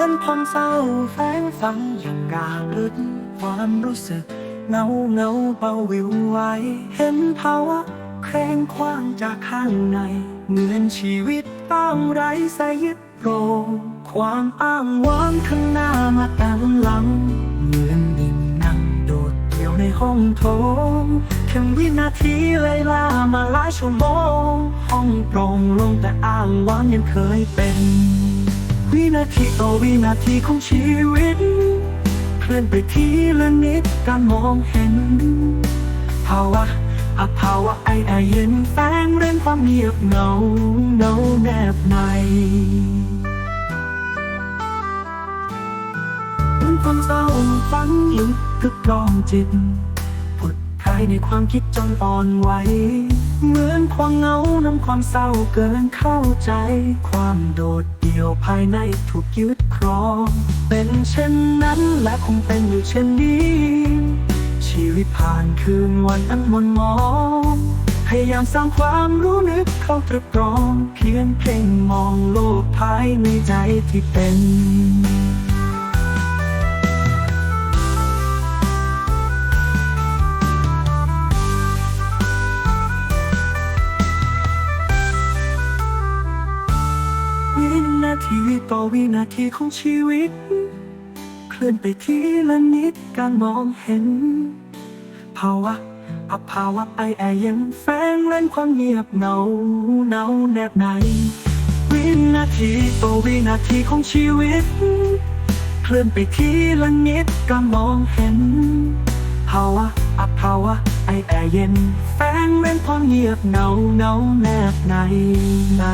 อนความเศร้าแฝงฝังอย่างกาลึกความรู้สึกเงาเงาเบาวิวไว้ เห็นภาวะเคร่งคว้างจากข้างใน เหมือนชีวิตต้องไร้สายยึดโยงความอ้างว้างข้างหน้ามาตามหลัง เหมือนนิ่งนั่งโดดเดี่ยวในห้องโถงแค่วินาทีเลยลามาหลายชั่วโมง ห้องโปร่งลงแต่อ้างว้างยังเคยเป็น นาทีต่อวินาทีของชีวิต เคลื่อนไปทีละนิดการมองเห็น ภาวะอภาวะไอแอเย็นแฝงเร้นความเงียบเหงาเหงาแนบในเหมือนความเศร้าฝังลึกกึกกรองจิตผุดภายในความคิดจนอ่อนไหว เหมือนความเหงานำความเศร้าเกินเข้าใจ ความโดดเดี่ยวภายในถูกยึดครอง เป็นเช่นนั้นและคงเป็นอยู่เช่นนี้ ชีวิตผ่านคืนวันอันมนมองพยายามสร้างความรู้นึกเข้าตรึกตรอง เพียงเพ่งมองโลกภายในใจที่เป็น นาทีต่อวินาทีของชีวิต เคลื่อนไปทีละนิดการมองเห็น ภาวะอภาวะไอแอยังแฝงเล่นความเงียบเหงาเนาแนบใน วินาทีต่อวินาทีของชีวิต เคลื่อนไปทีละนิดการมองเห็น ภาวะอภาวะไอแอเย็น แฝงเล่นความเงียบเหงาเนาแนบในใน